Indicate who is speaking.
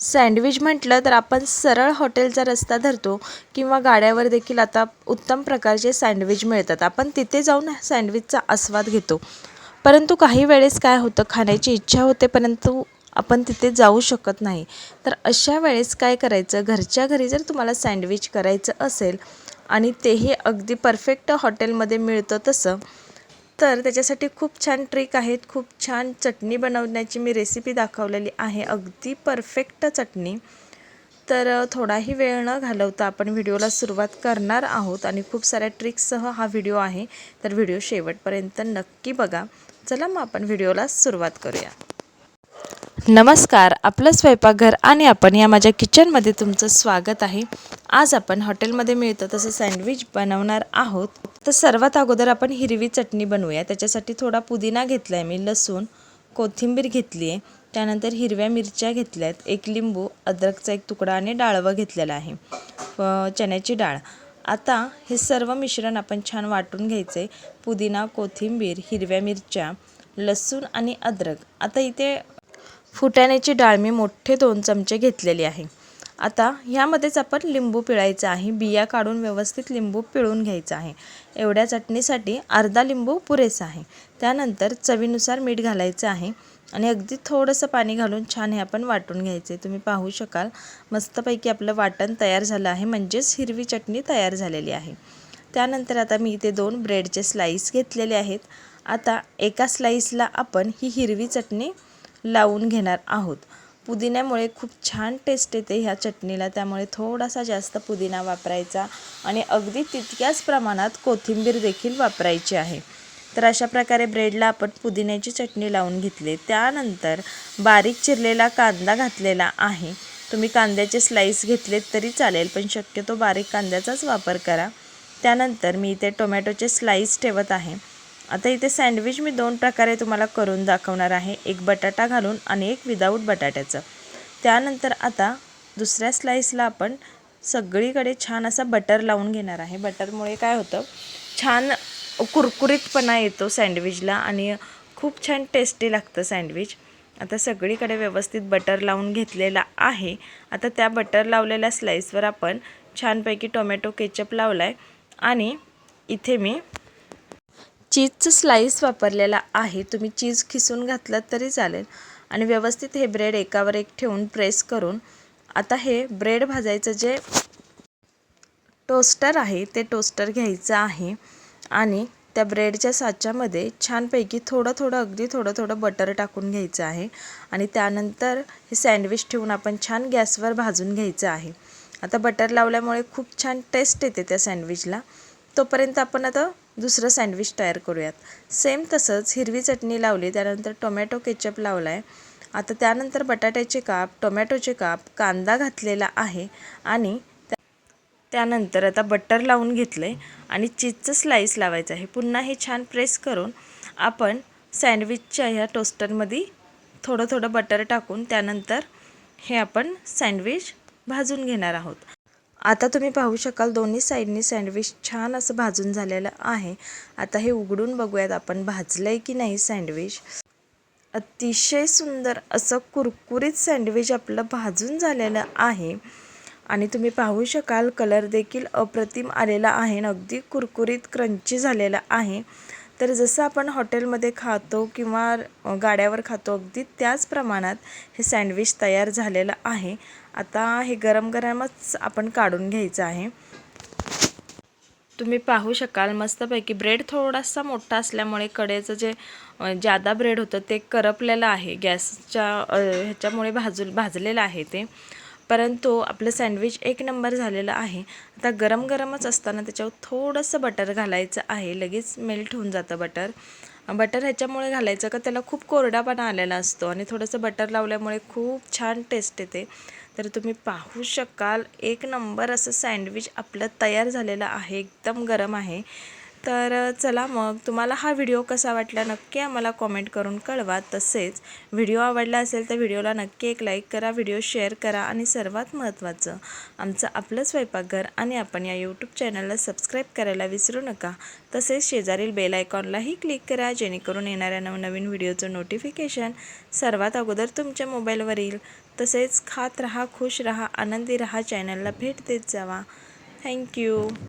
Speaker 1: Sandwich म्हटलं तर आपण सरळ हॉटेलचा रस्ता धरतो किंवा गाड्यावर देखील आता उत्तम प्रकारचे सँडविच मिळतात. आपण तिथे जाऊन सँडविचचा आस्वाद घेतो. परंतु काही वेळेस काय होतं खाण्याची इच्छा होते परंतु आपण तिथे जाऊ शकत नाही. तर अशा वेळेस काय करायचं? घरच्या घरी जर तुम्हाला सँडविच करायचं असेल आणि तेही अगदी परफेक्ट हॉटेलमध्ये मिळतं तसं तर त्याच्यासाठी खूप छान ट्रिक आहेत. खूप छान चटणी बनवण्याची मी रेसिपी दाखवलेली आहे. अगदी परफेक्ट चटणी. तर थोडाही वेळ न घालवता आपण व्हिडिओला सुरुवात करणार आहोत आणि खूप साऱ्या ट्रिक्ससह हा व्हिडिओ आहे. तर व्हिडिओ शेवटपर्यंत नक्की बघा. चला मग आपण व्हिडिओला सुरुवात करूया. नमस्कार. आपलं स्वयंपाकघर आणि आपण या माझ्या किचनमध्ये तुमचं स्वागत आहे. आज आपण हॉटेलमध्ये मिळतं तसं सँडविच बनवणार आहोत. तर सर्वात अगोदर आपण हिरवी चटणी बनवूया. त्याच्यासाठी थोडा पुदिना घेतला आहे मी लसूण कोथिंबीर घेतली आहे त्यानंतर हिरव्या मिरच्या घेतल्या आहेत एक लिंबू अद्रकचा एक तुकडा आणि डाळवं घेतलेला आहे. व चण्याची डाळ. आता हे सर्व मिश्रण आपण छान वाटून घ्यायचं आहे पुदिना कोथिंबीर हिरव्या मिरच्या लसूण आणि अद्रक. आता इथे फुटाण्याची डाळ मी मोठे दोन चमचे घेतलेली आहे. आता ह्यामध्येच आपण लिंबू पिळायचं आहे. बिया काढून व्यवस्थित लिंबू पिळून घ्यायचा आहे. एवढ्या चटणीसाठी अर्धा लिंबू पुरेसा आहे. त्यानंतर चवीनुसार मीठ घालायचं आहे आणि अगदी थोडंसं पाणी घालून छान हे आपण वाटून घ्यायचे तुम्ही पाहू शकाल मस्तपैकी आपलं वाटण तयार झालं आहे. म्हणजेच हिरवी चटणी तयार झालेली आहे. त्यानंतर आता मी इथे दोन ब्रेडचे स्लाईस घेतलेले आहेत. आता एका स्लाईसला आपण ही हिरवी चटणी लावून घेणार आहोत. पुदिन्यामुळे खूप छान टेस्ट येते ह्या चटणीला. त्यामुळे थोडासा जास्त पुदिना वापरायचा आणि अगदी तितक्याच प्रमाणात कोथिंबीर देखील वापरायची आहे. तर अशा प्रकारे ब्रेडला आपण पुदिन्याची चटणी लावून घेतली. त्यानंतर बारीक चिरलेला कांदा घातलेला आहे. तुम्ही कांद्याचे स्लाईस घेतलेत तरी चालेल पण शक्यतो बारीक कांद्याचाच वापर करा. त्यानंतर मी इथे टोमॅटोचे स्लाईस ठेवत आहे. आता इथे सँडविच मी दोन प्रकारे तुम्हाला करून दाखवणार आहे. एक बटाटा घालून आणि एक विदाऊट बटाट्याचं. त्यानंतर आता दुसऱ्या स्लाईसला आपण सगळीकडे छान असा बटर लावून घेणार आहे. बटरमुळे काय होतं? छान कुरकुरीतपणा येतो सँडविचला आणि खूप छान टेस्टी लागतं सँडविच. आता सगळीकडे व्यवस्थित बटर लावून घेतलेला आहे. आता त्या बटर लावलेल्या स्लाईसवर आपण छानपैकी टोमॅटो केचप लावला आहे आणि इथे मी चीजचं स्लाईस वापरलेला आहे. तुम्ही चीज खिसून घातलं तरी चालेल. आणि व्यवस्थित हे ब्रेड एकावर एक ठेवून प्रेस करून आता हे ब्रेड भाजायचं जे टोस्टर आहे ते टोस्टर घ्यायचं आहे. आणि त्या ब्रेडच्या साच्यामध्ये छानपैकी थोडं थोडं अगदी थोडं थोडं बटर टाकून घ्यायचं आहे. आणि त्यानंतर हे सँडविच ठेवून आपण छान गॅसवर भाजून घ्यायचं आहे. आता बटर लावल्यामुळे खूप छान टेस्ट येते त्या सँडविचला. तोपर्यंत आपण आता दुसरं सँडविच तयार करूयात. सेम तसंच हिरवी चटणी लावली त्यानंतर टोमॅटो केचप लावला आहे आता त्यानंतर बटाट्याचे काप टोमॅटोचे काप कांदा घातलेला आहे आणि त्या- त्यानंतर आता बटर लावून घेतलं आहे आणि चीजचं स्लाईस लावायचं आहे. पुन्हा हे छान प्रेस करून आपण सँडविचच्या ह्या टोस्टरमध्ये थोडं थोडं बटर टाकून त्यानंतर हे आपण सँडविच भाजून घेणार आहोत. आता तुम्ही पाहू शकाल दोन्ही साईडनी सँडविच छान असं भाजून झालेलं आहे. आता हे उघडून बघूयात आपण भाजलं आहे की नाही सँडविच. अतिशय सुंदर असं कुरकुरीत सँडविच आपलं भाजून झालेलं आहे. आणि तुम्ही पाहू शकाल कलर देखील अप्रतिम आलेला आहे आणि अगदी कुरकुरीत क्रंची झालेला आहे. तर जसं आपण हॉटेलमध्ये खातो किंवा गाड्यावर खातो अगदी त्याच प्रमाणात हे सँडविच तयार झालेलं आहे. आता हे गरम गरमच आपण काढून घ्यायचं आहे. तुम्ही पाहू शकाल मस्तपैकी ब्रेड थोडासा मोठा असल्यामुळे कडेचं जे जादा ब्रेड होतं ते करपलेलं आहे. गॅसच्या ह्याच्यामुळे भाजू भाजलेलं आहे ते. परंतु आपलं सँडविच एक नंबर झालेलं आहे. आता गरम गरमच असताना त्याच्यावर थोडंसं बटर घालायचं आहे. लगेच मेल्ट होऊन जातं बटर. बटर ह्याच्यामुळे घालायचं का त्याला खूप कोरडापणा आलेला असतो आणि थोडंसं बटर लावल्यामुळे खूप छान टेस्ट येते. तर तुम्ही पाहू शकाल एक नंबर असं सँडविच आपलं तयार झालेलं आहे. एकदम गरम आहे. तर चला मग. तुम्हाला हा व्हिडिओ कसा वाटला नक्की आम्हाला कॉमेंट करून कळवा. तसेच व्हिडिओ आवडला असेल तर व्हिडिओला नक्की एक लाईक करा व्हिडिओ शेअर करा आणि सर्वात महत्त्वाचं आमचं आपलं स्वयंपाकघर आणि आपण या यूट्यूब चॅनलला सबस्क्राईब करायला विसरू नका. तसेच शेजारील बेल आयकॉनलाही क्लिक करा जेणेकरून येणाऱ्या नवनवीन व्हिडिओचं नोटिफिकेशन सर्वात अगोदर तुमच्या मोबाईलवर येईल तसेच खात रहा खुश रहा आनंदी रहा चॅनलला भेट देत जावा. थँक्यू.